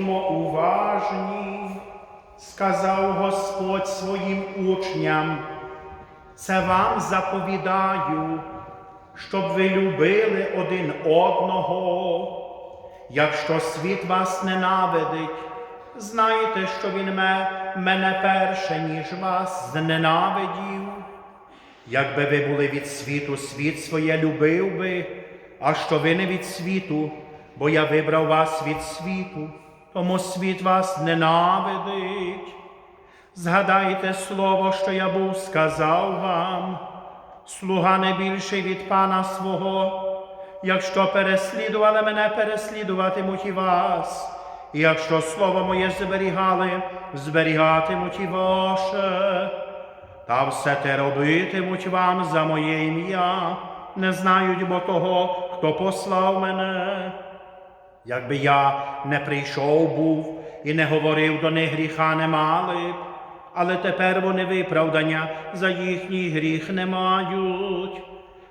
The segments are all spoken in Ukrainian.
Будьмо уважні, сказав Господь своїм учням. Це вам заповідаю, щоб ви любили один одного. Якщо світ вас ненавидить, знайте, що він ме- мене перше, ніж вас зненавидів. Якби ви були від світу, світ своє любив би, а що ви не від світу, бо я вибрав вас від світу, тому світ вас ненавидить. Згадайте слово, що я був сказав вам, слуга не більший від пана свого. Якщо переслідували мене, переслідуватимуть і вас. І якщо слово моє зберігали, зберігатимуть і ваше. Та все те робитимуть вам за моє ім'я, не знають бо того, хто послав мене. Якби я не прийшов був і не говорив до них гріха не мали б, але тепер вони виправдання за їхній гріх не мають.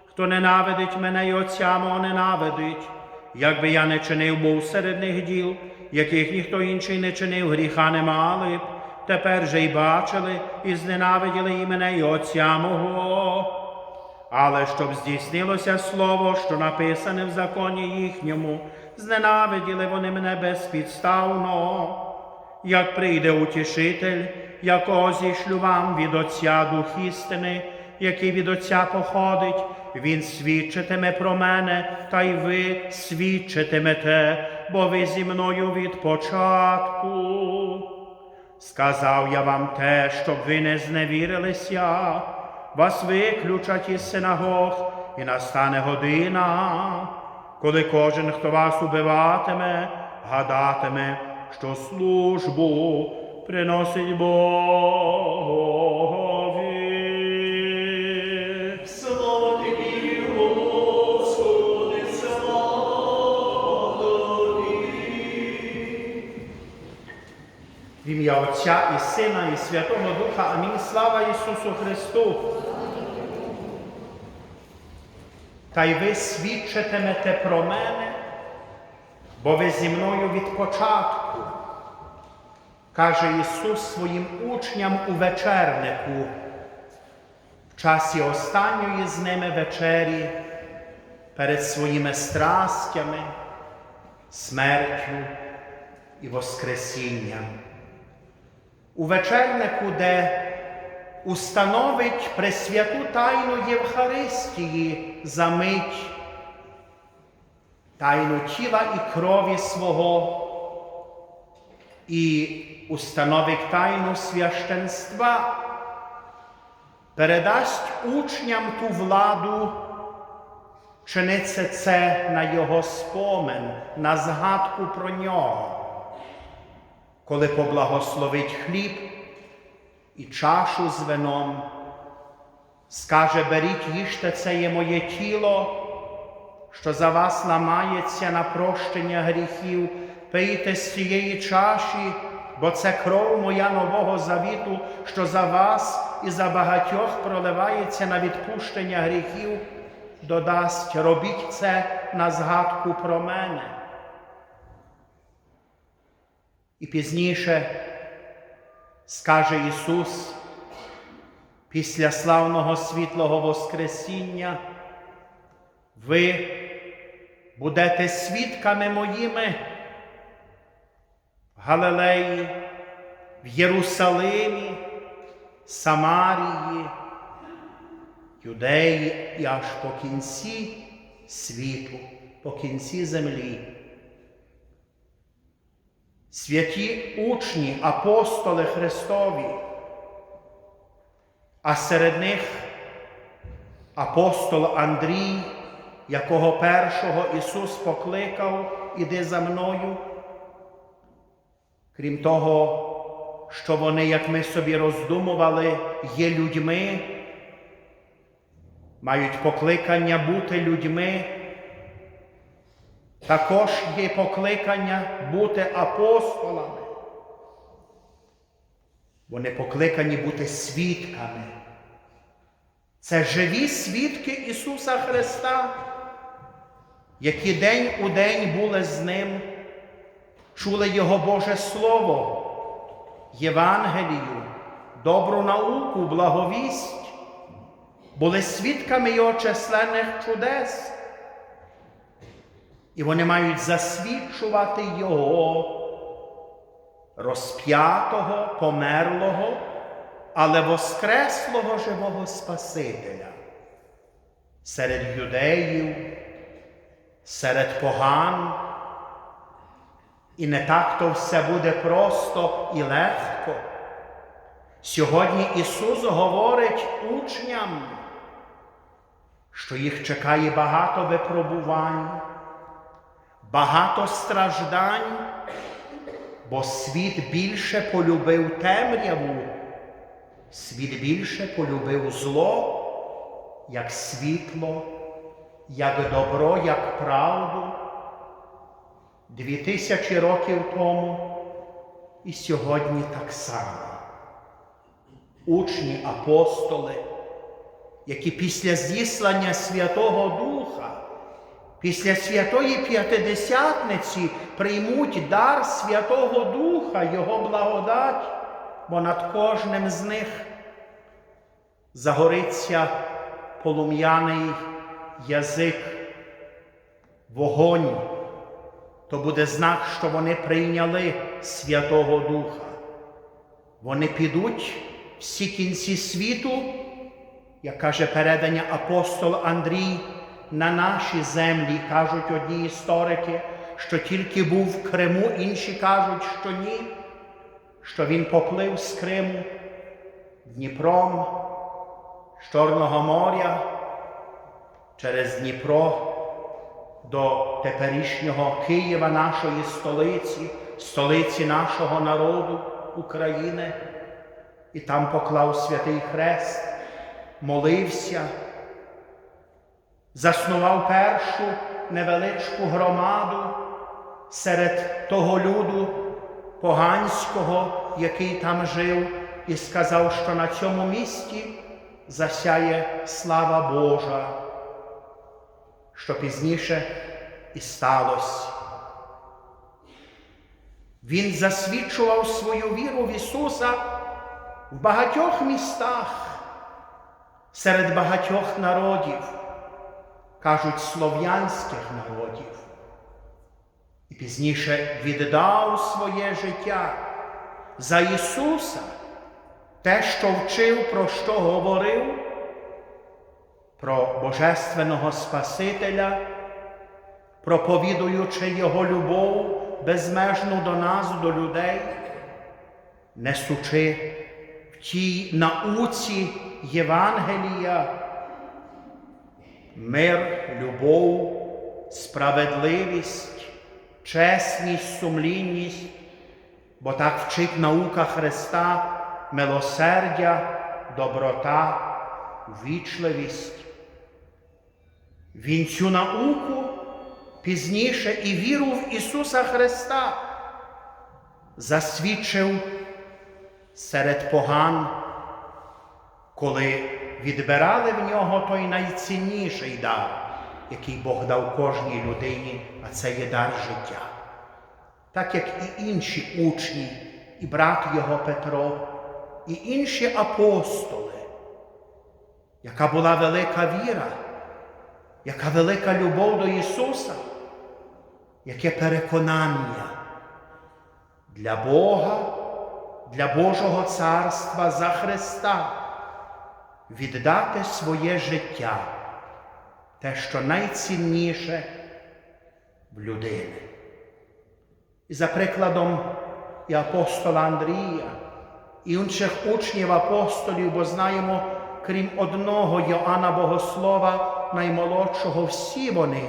Хто ненавидить мене і отця мого ненавидить, якби я не чинив був серед них діл, яких ніхто інший не чинив, гріха не мали б, тепер же й бачили і зненавиділи і мене і отця мого. Але щоб здійснилося слово, що написане в законі їхньому, зненавиділи вони мене безпідставно. Як прийде утішитель, якого зішлю вам від Отця Дух істини, який від Отця походить, Він свідчитиме про мене, та й ви свідчитимете, бо ви зі мною від початку. Сказав я вам те, щоб ви не зневірилися, вас виключать із синагог, і настане година, коли кожен, хто вас убиватиме, гадатиме, що службу приносить Богові. В ім'я Отця і Сина, і Святого Духа. Амінь. Слава Ісусу Христу. Та й ви свідчитимете про мене, бо ви зі мною від початку, каже Ісус своїм учням у вечернику, в часі останньої з ними вечері, перед своїми страстями, смертю і Воскресінням. У вечернику, де установить пресвяту тайну Євхаристії за мить, тайну тіла і крові свого, і установить тайну священства, передасть учням ту владу, чиниться це на його спомин, на згадку про нього коли поблагословить хліб і чашу з вином, скаже беріть, їжте, це є моє тіло, що за вас ламається на прощення гріхів, пийте з цієї чаші, бо це кров моя нового завіту, що за вас і за багатьох проливається на відпущення гріхів, додасть, робіть це на згадку про мене. І пізніше скаже Ісус після славного світлого Воскресіння, ви будете свідками моїми в Галилеї, в Єрусалимі, Самарії, Юдеї і аж по кінці світу, по кінці землі. Святі учні, апостоли Христові, а серед них апостол Андрій, якого першого Ісус покликав, іди за мною. Крім того, що вони, як ми собі роздумували, є людьми, мають покликання бути людьми. Також є покликання бути апостолами. Вони покликані бути свідками. Це живі свідки Ісуса Христа, які день у день були з Ним, чули Його Боже Слово, Євангелію, добру науку, благовість, були свідками Його численних чудес. І вони мають засвідчувати Його розп'ятого, померлого, але воскреслого живого Спасителя серед юдеїв, серед поган. І не так то все буде просто і легко. Сьогодні Ісус говорить учням, що їх чекає багато випробувань, багато страждань, бо світ більше полюбив темряву, світ більше полюбив зло, як світло, як добро, як правду. Дві тисячі років тому і сьогодні так само. Учні апостоли, які після зіслання Святого Духа, після святої П'ятидесятниці приймуть дар Святого Духа, Його благодать, бо над кожним з них загориться полум'яний язик, вогонь то буде знак, що вони прийняли Святого Духа. Вони підуть всі кінці світу, як каже передання апостол Андрій, на наші землі, кажуть одні історики, що тільки був в Криму, інші кажуть, що ні, що він поплив з Криму Дніпром, з Чорного моря через Дніпро до теперішнього Києва, нашої столиці, столиці нашого народу України, і там поклав святий хрест, молився, заснував першу невеличку громаду серед того люду поганського, який там жив, і сказав, що на цьому місці засяє слава Божа що пізніше і сталося. Він засвідчував свою віру в Ісуса в багатьох містах, серед багатьох народів, кажуть, слов'янських народів. І пізніше віддав своє життя за Ісуса, те, що вчив, про що говорив про Божественного Спасителя, проповідуючи Його любов безмежну до нас, до людей, несучи в тій науці Євангелія, мир, любов, справедливість, чесність, сумлінність, бо так вчить наука Христа, милосердя, доброта, вічливість. Він цю науку пізніше і віру в Ісуса Христа засвідчив серед поган, коли відбирали в нього той найцінніший дар, який Бог дав кожній людині, а це є дар життя. Так як і інші учні, і брат його Петро, і інші апостоли, яка була велика віра яка велика любов до Ісуса, яке переконання для Бога, для Божого Царства за Христа віддати своє життя, те, що найцінніше в людини. І за прикладом і апостола Андрія, і інших учнів апостолів, бо знаємо, крім одного Йоанна Богослова, наймолодшого, всі вони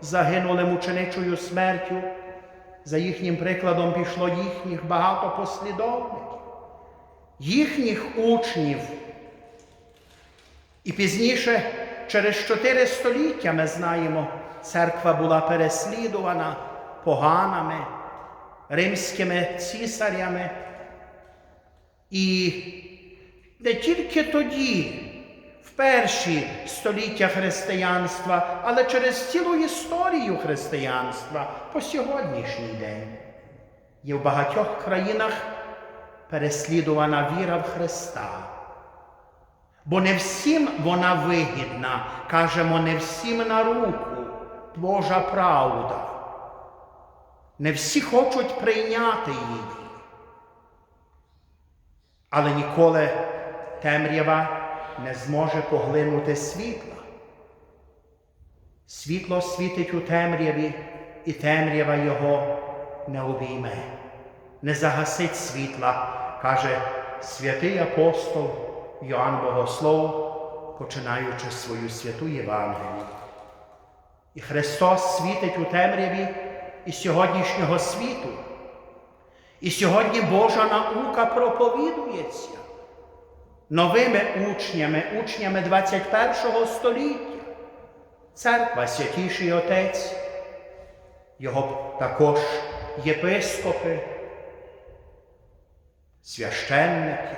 загинули мученичою смертю. За їхнім прикладом пішло їхніх багато послідовників, їхніх учнів. І пізніше, через чотири століття, ми знаємо, церква була переслідувана поганами, римськими цісарями. І не тільки тоді, в перші століття християнства, але через цілу історію християнства по сьогоднішній день. Є в багатьох країнах переслідувана віра в Христа. Бо не всім вона вигідна, кажемо, не всім на руку Божа правда. Не всі хочуть прийняти її. Але ніколи темрява не зможе поглинути світла. Світло світить у темряві, і темрява його не обійме, не загасить світла, каже святий апостол Йоанн Богослов, починаючи свою святу Євангелію. І Христос світить у темряві і сьогоднішнього світу. І сьогодні Божа наука проповідується новими учнями, учнями 21 століття. Церква, святіший Отець, його також єпископи, священники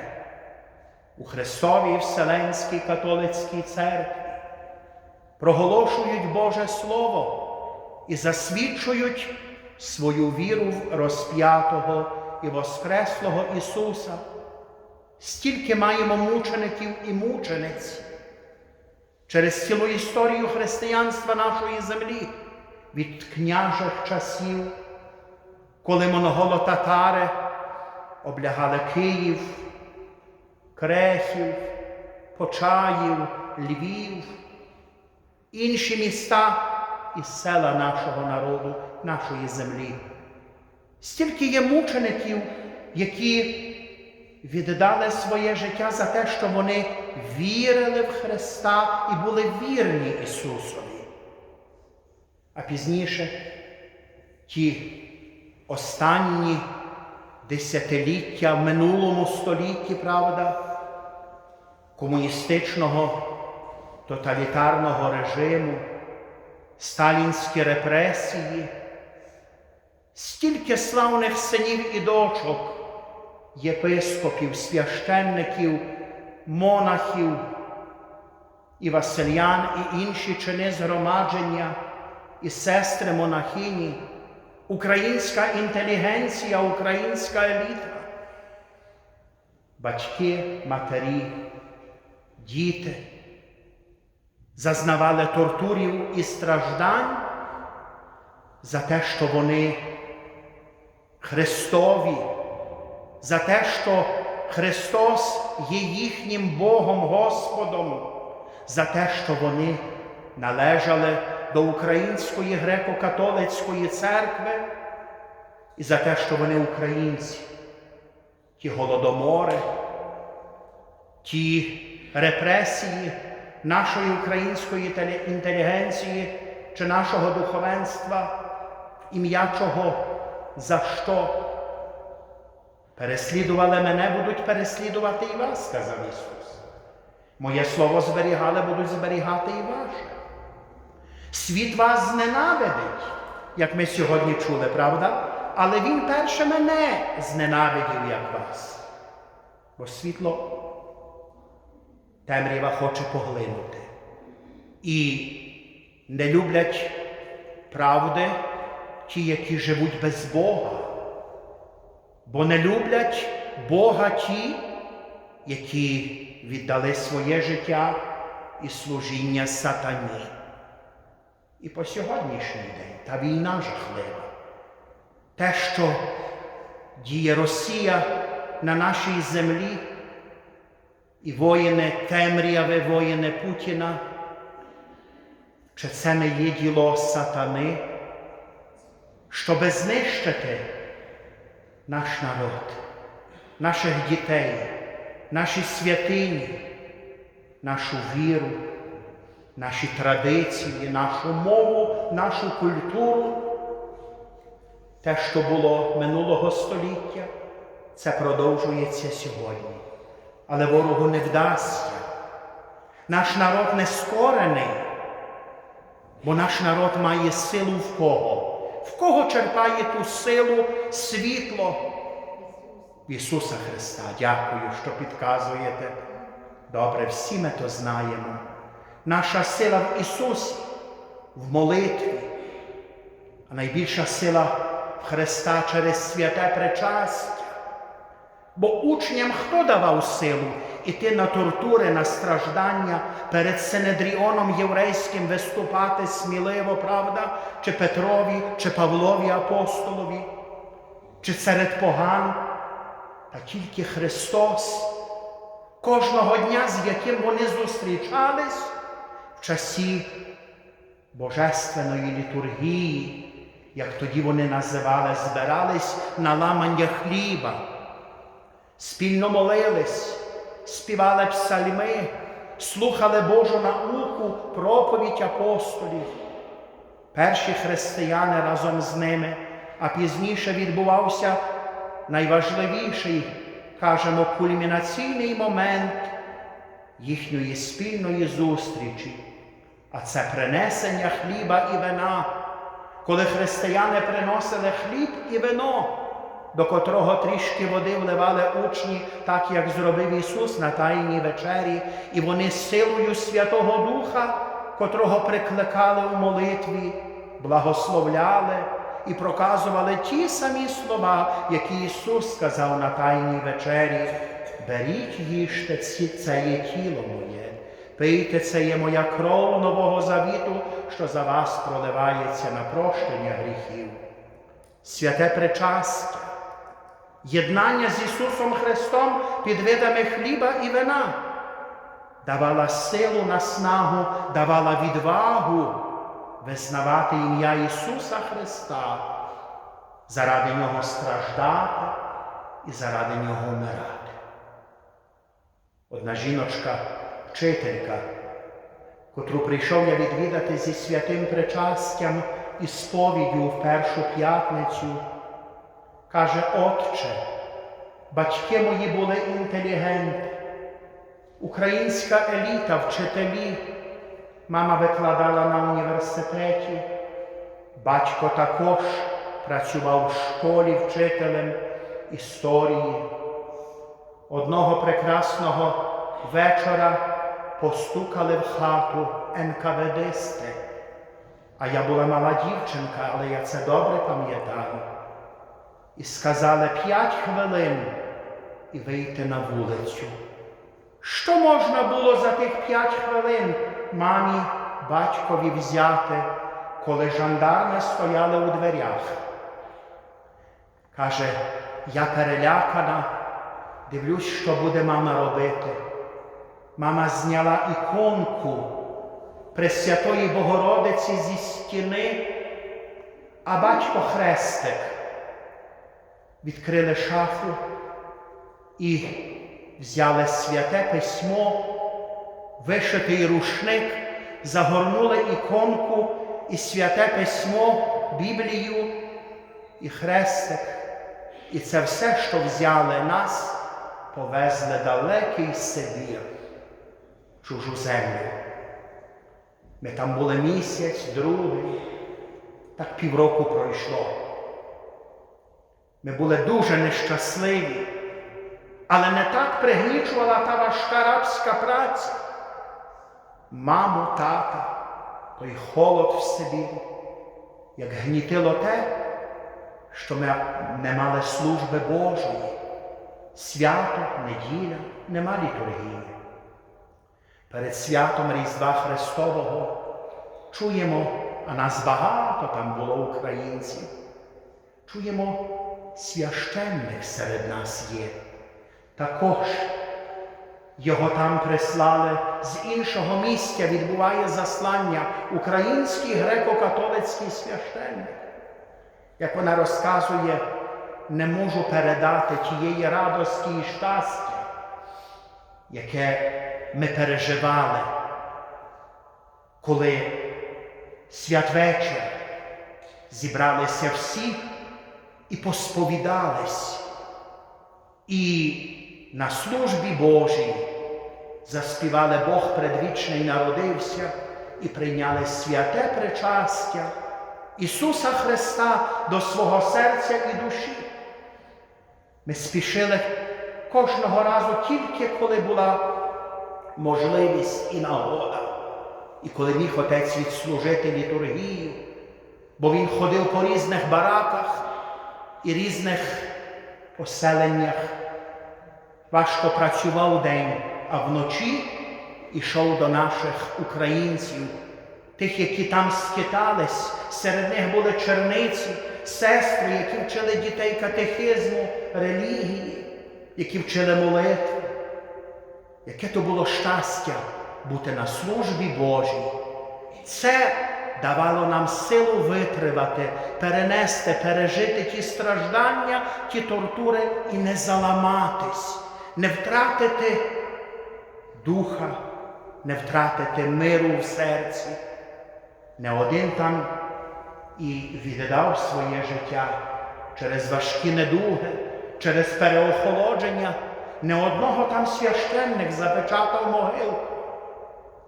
у Христовій Вселенській католицькій церкві проголошують Боже Слово і засвідчують свою віру в розп'ятого і Воскреслого Ісуса. Стільки маємо мучеників і мучениць через цілу історію християнства нашої землі від княжих часів, коли монголо-татари облягали Київ, Крехів, Почаїв, Львів, інші міста і села нашого народу, нашої землі. Стільки є мучеників, які віддали своє життя за те, що вони вірили в Христа і були вірні Ісусові. А пізніше ті останні десятиліття в минулому столітті, правда, комуністичного тоталітарного режиму, сталінські репресії, стільки славних синів і дочок, єпископів, священників, монахів і Васильян, і інші чини згромадження, і сестри монахині, українська інтелігенція, українська еліта, батьки, матері, діти зазнавали тортурів і страждань за те, що вони Христові, за те, що Христос є їхнім Богом Господом, за те, що вони належали до Української греко-католицької церкви, і за те, що вони українці, ті голодомори, ті репресії нашої української інтелігенції чи нашого духовенства, ім'я чого, за що переслідували мене, будуть переслідувати і вас, сказав Ісус. Моє слово зберігали, будуть зберігати і ваше. Світ вас зненавидить, як ми сьогодні чули, правда? Але Він перше мене зненавидів, як вас. Бо світло темрява хоче поглинути. І не люблять правди ті, які живуть без Бога. Бо не люблять Бога ті, які віддали своє життя і служіння сатані. І по сьогоднішній день та війна жахлива. Те, що діє Росія на нашій землі, і воїни темряви, воїни Путіна, чи це не є діло сатани, щоби знищити наш народ, наших дітей, наші святині, нашу віру, наші традиції, нашу мову, нашу культуру. Те, що було минулого століття, це продовжується сьогодні. Але ворогу не вдасться. Наш народ не скорений, бо наш народ має силу в кого? В кого черпає ту силу, світло? Ісуса Христа. Дякую, що підказуєте. Добре, всі ми то знаємо. Наша сила в Ісусі, в молитві, а найбільша сила в Христа через святе причастя. Бо учням хто давав силу іти на тортури, на страждання перед Синедріоном єврейським виступати сміливо, правда, чи Петрові, чи Павлові апостолові, чи серед поган, та тільки Христос. Кожного дня, з яким вони зустрічались в часі Божественної літургії, як тоді вони називали, збирались на ламання хліба, спільно молились, співали псальми, слухали Божу науку, проповідь апостолів. Перші християни разом з ними, а пізніше відбувався найважливіший, кажемо, кульмінаційний момент їхньої спільної зустрічі, а це принесення хліба і вина, коли християни приносили хліб і вино, до котрого трішки води вливали учні, так як зробив Ісус на Тайній вечері, і вони силою Святого Духа, котрого прикликали у молитві, благословляли і проказували ті самі слова, які Ісус сказав на Тайній вечері. Беріть їжте, це є тіло моє, пийте, це є моя кров нового завіту, що за вас проливається на прощення гріхів. Святе причастя, єднання з Ісусом Христом під видами хліба і вина, давала силу наснагу, давала відвагу визнавати ім'я Ісуса Христа, заради Нього страждати і заради Нього вмирати. Одна жіночка, вчителька, котру прийшов я відвідати зі святим причастям і сповіддю в першу п'ятницю, каже, Отче, батьки мої були інтелігенти, українська еліта, вчителі, мама викладала на університеті, батько також працював в школі вчителем історії. Одного прекрасного вечора постукали в хату НКВДсти. А я була мала дівчинка, але я це добре пам'ятаю. І сказали п'ять хвилин і вийти на вулицю. Що можна було за тих п'ять хвилин мамі, батькові взяти, коли жандарми стояли у дверях? Каже, я перелякана, дивлюсь, що буде мама робити. Мама зняла іконку Пресвятої Богородиці зі стіни, а батько хрестик. Відкрили шафу і взяли святе письмо, вишитий рушник, загорнули іконку і святе письмо, Біблію і хрестик. І це все, що взяли нас, повезли далекий Сибір, чужу землю. Ми там були місяць, другий, так півроку пройшло. Ми були дуже нещасливі, але не так пригнічувала та важка рабська праця. Маму, тата, той холод в Сибірі, як гнітило те, що ми не мали служби Божої, свято, неділя, нема літургії. Перед святом Різдва Христового чуємо, а нас багато там було українців. Чуємо, священник серед нас є. Також його там прислали з іншого місця відбуває заслання український греко-католицький священник. Як вона розказує, не можу передати тієї радості і щастя, яке ми переживали, коли святвечір зібралися всі і посповідались, і на службі Божій заспівали Бог предвічний народився і прийняли святе причастя Ісуса Христа до свого серця і душі. Ми спішили кожного разу тільки коли була можливість і нагода, і коли міг отець відслужити літургію, бо він ходив по різних бараках і різних поселеннях. Важко працював день, а вночі ішов до наших українців, тих, які там скитались, серед них були черниці, сестри, які вчили дітей катехизму, релігії, які вчили молитви. Яке то було щастя бути на службі Божій. Це давало нам силу витривати, перенести, пережити ті страждання, ті тортури і не заламатись, не втратити духа, не втратити миру в серці. Не один там і віддав своє життя через важкі недуги, через переохолодження. Не одного там священник запечатав могилку.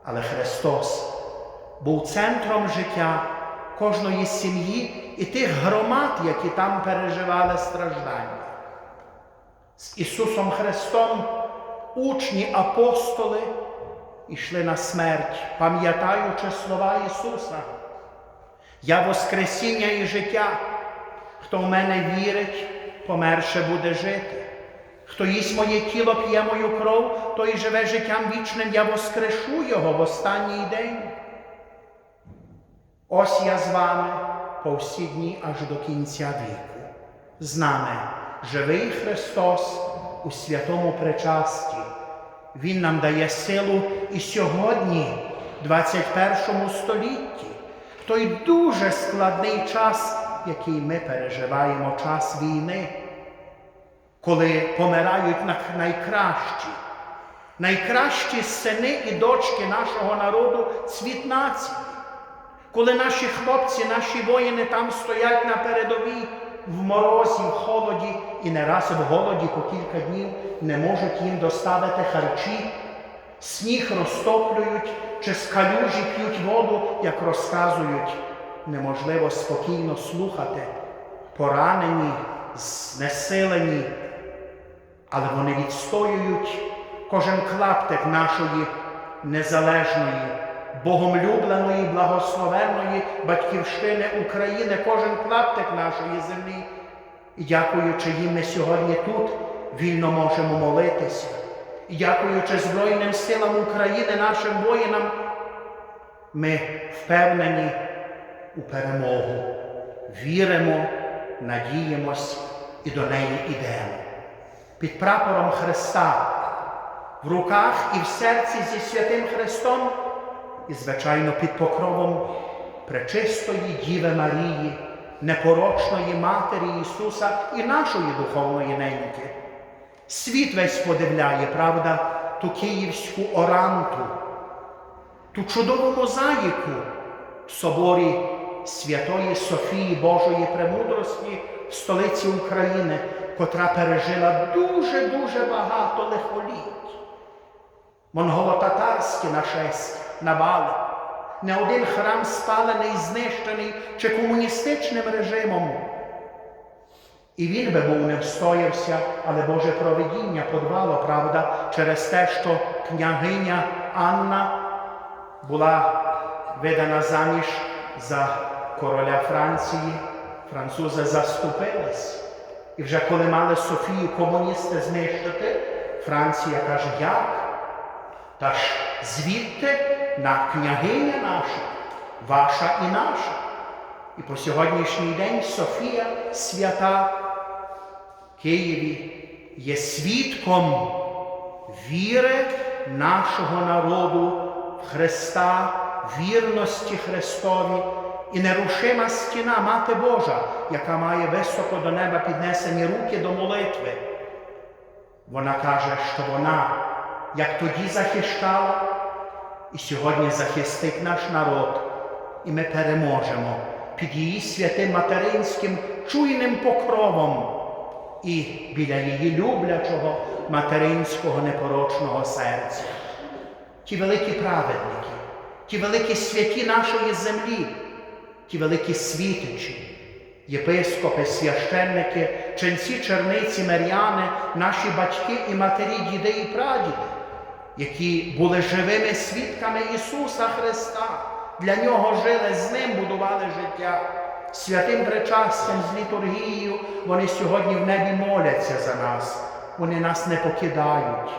Але Христос був центром життя кожної сім'ї і тих громад, які там переживали страждання. З Ісусом Христом учні апостоли йшли на смерть, пам'ятаючи слова Ісуса. Я Воскресіння і життя. Хто в мене вірить, померше буде жити. Хто їсть моє тіло, п'є мою кров, той живе життям вічним, я воскрешу його в останній день. Ось я з вами по всі дні аж до кінця віку. З нами живий Христос у святому причасті. Він нам дає силу і сьогодні, в 21 столітті, в той дуже складний час, який ми переживаємо, час війни коли помирають на- найкращі, найкращі сини і дочки нашого народу, цвіт нації, коли наші хлопці, наші воїни там стоять на передовій в морозі, в холоді і не раз в голоді по кілька днів не можуть їм доставити харчі, сніг розтоплюють чи з калюжі п'ють воду, як розказують, неможливо спокійно слухати, поранені, знесилені, але вони відстоюють кожен клаптик нашої незалежної, богомлюбленої, благословенної батьківщини України, кожен клаптик нашої землі. І дякуючи їм, ми сьогодні тут вільно можемо молитися. І дякуючи Збройним силам України, нашим воїнам, ми впевнені у перемогу, віримо, надіємось і до неї йдемо. Під прапором Христа, в руках і в серці зі святим Христом, і, звичайно, під покровом пречистої Діви Марії, непорочної Матері Ісуса і нашої духовної неньки. Світ весь подивляє, правда, ту київську оранту, ту чудову мозаїку в соборі Святої Софії Божої Премудрості в столиці України, котра пережила дуже-дуже багато лихоліть. Монголо-татарські нашестя, навали, не один храм спалений, знищений чи комуністичним режимом. І він би був не встоявся, але Боже провидіння подбало, правда, через те, що княгиня Анна була видана заміж за короля Франції. Французи заступились. І вже коли мали Софію комуністи знищити, Франція каже, як? Та ж звідти на княгиня наша, ваша і наша. І по сьогоднішній день Софія свята Києві є свідком віри нашого народу в Христа, вірності Христові і нерушима стіна Мати Божа, яка має високо до неба піднесені руки до молитви. Вона каже, що вона, як тоді захищала, і сьогодні захистить наш народ, і ми переможемо під її святим материнським чуйним покровом. І біля її люблячого материнського непорочного серця. Ті великі праведники, ті великі святі нашої землі, ті великі світичі, єпископи, священники, ченці, черниці, миряни, наші батьки і матері, діди і прадіди, які були живими свідками Ісуса Христа, для Нього жили, з Ним будували життя. святим причастям з літургією, вони сьогодні в небі моляться за нас. Вони нас не покидають.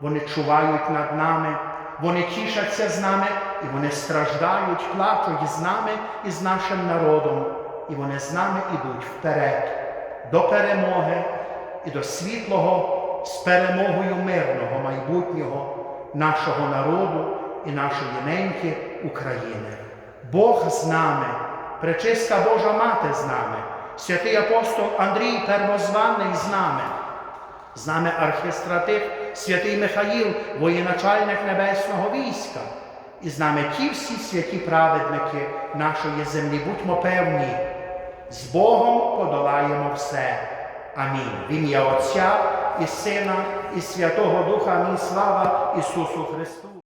Вони чувають над нами, вони тішаться з нами, і вони страждають, плачуть з нами і з нашим народом. І вони з нами ідуть вперед, до перемоги і до світлого з перемогою мирного майбутнього нашого народу і нашої неньки України. Бог з нами, пречиста Божа Мати з нами, святий апостол Андрій Первозваний з нами. З нами архістратив святий Михаїл, воєначальник Небесного війська. І з нами ті всі святі праведники нашої землі. Будьмо певні, з Богом подолаємо все. Амінь. В ім'я Отця і Сина, і Святого Духа. Мій Слава Ісусу Христу.